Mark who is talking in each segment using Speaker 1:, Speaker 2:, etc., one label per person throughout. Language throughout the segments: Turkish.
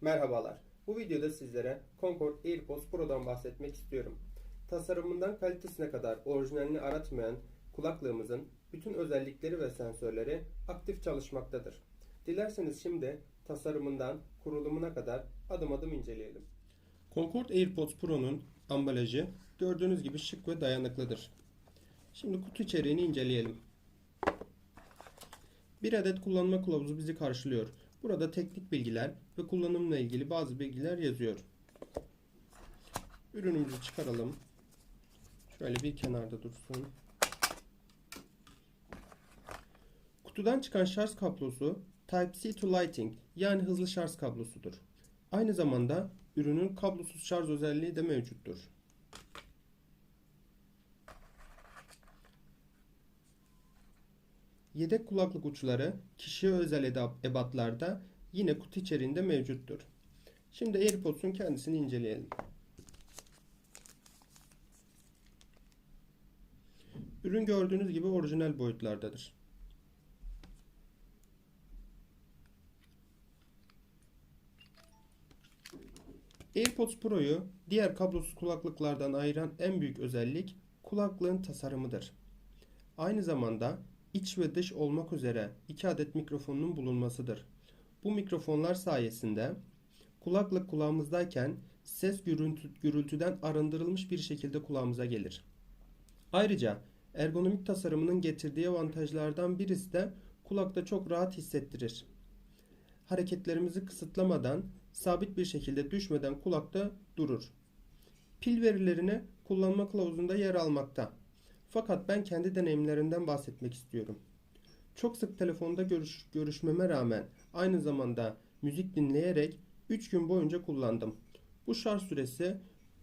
Speaker 1: Merhabalar. Bu videoda sizlere Concord AirPods Pro'dan bahsetmek istiyorum. Tasarımından kalitesine kadar orijinalini aratmayan kulaklığımızın bütün özellikleri ve sensörleri aktif çalışmaktadır. Dilerseniz şimdi tasarımından kurulumuna kadar adım adım inceleyelim. Concord AirPods Pro'nun ambalajı gördüğünüz gibi şık ve dayanıklıdır. Şimdi kutu içeriğini inceleyelim. Bir adet kullanma kılavuzu bizi karşılıyor. Burada teknik bilgiler ve kullanımla ilgili bazı bilgiler yazıyor. Ürünümüzü çıkaralım. Şöyle bir kenarda dursun. Kutudan çıkan şarj kablosu Type-C to Lighting yani hızlı şarj kablosudur. Aynı zamanda ürünün kablosuz şarj özelliği de mevcuttur. Yedek kulaklık uçları kişiye özel ebatlarda yine kutu içeriğinde mevcuttur. Şimdi AirPods'un kendisini inceleyelim. Ürün gördüğünüz gibi orijinal boyutlardadır. AirPods Pro'yu diğer kablosuz kulaklıklardan ayıran en büyük özellik kulaklığın tasarımıdır. Aynı zamanda iç ve dış olmak üzere iki adet mikrofonun bulunmasıdır. Bu mikrofonlar sayesinde kulaklık kulağımızdayken ses gürültü, gürültüden arındırılmış bir şekilde kulağımıza gelir. Ayrıca ergonomik tasarımının getirdiği avantajlardan birisi de kulakta çok rahat hissettirir. Hareketlerimizi kısıtlamadan, sabit bir şekilde düşmeden kulakta durur. Pil verilerini kullanma kılavuzunda yer almakta. Fakat ben kendi deneyimlerimden bahsetmek istiyorum. Çok sık telefonda görüş, görüşmeme rağmen aynı zamanda müzik dinleyerek 3 gün boyunca kullandım. Bu şarj süresi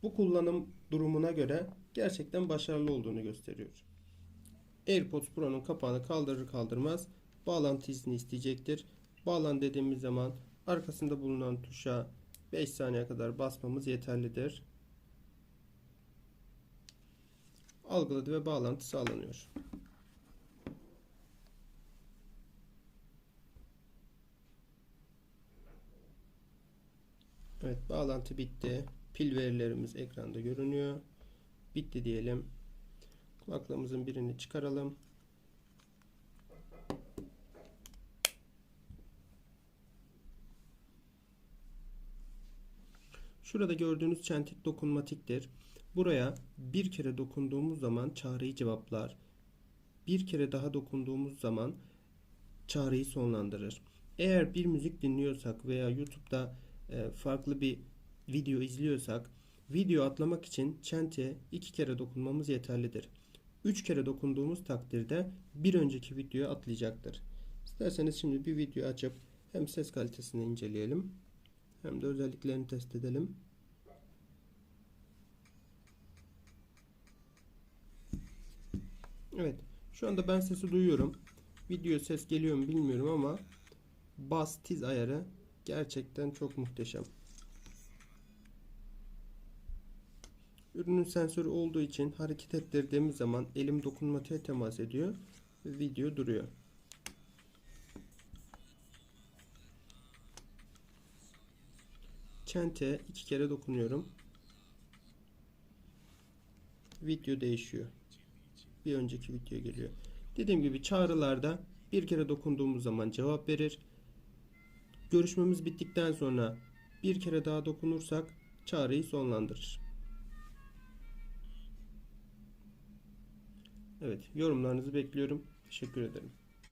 Speaker 1: bu kullanım durumuna göre gerçekten başarılı olduğunu gösteriyor. AirPods Pro'nun kapağını kaldırır kaldırmaz bağlantı izni isteyecektir. Bağlan dediğimiz zaman arkasında bulunan tuşa 5 saniye kadar basmamız yeterlidir. Algıladı ve bağlantı sağlanıyor. Evet bağlantı bitti. Pil verilerimiz ekranda görünüyor. Bitti diyelim. Kulaklığımızın birini çıkaralım. Şurada gördüğünüz çentik dokunmatiktir. Buraya bir kere dokunduğumuz zaman çağrıyı cevaplar. Bir kere daha dokunduğumuz zaman çağrıyı sonlandırır. Eğer bir müzik dinliyorsak veya YouTube'da e, farklı bir video izliyorsak video atlamak için çentiğe iki kere dokunmamız yeterlidir. Üç kere dokunduğumuz takdirde bir önceki videoya atlayacaktır. İsterseniz şimdi bir video açıp hem ses kalitesini inceleyelim hem de özelliklerini test edelim. Evet. Şu anda ben sesi duyuyorum. Video ses geliyor mu bilmiyorum ama bas tiz ayarı gerçekten çok muhteşem. Ürünün sensörü olduğu için hareket ettirdiğimiz zaman elim dokunmatiğe temas ediyor video duruyor. Çenteye iki kere dokunuyorum. Video değişiyor. Bir önceki video geliyor. Dediğim gibi çağrılarda bir kere dokunduğumuz zaman cevap verir. Görüşmemiz bittikten sonra bir kere daha dokunursak çağrıyı sonlandırır. Evet, yorumlarınızı bekliyorum. Teşekkür ederim.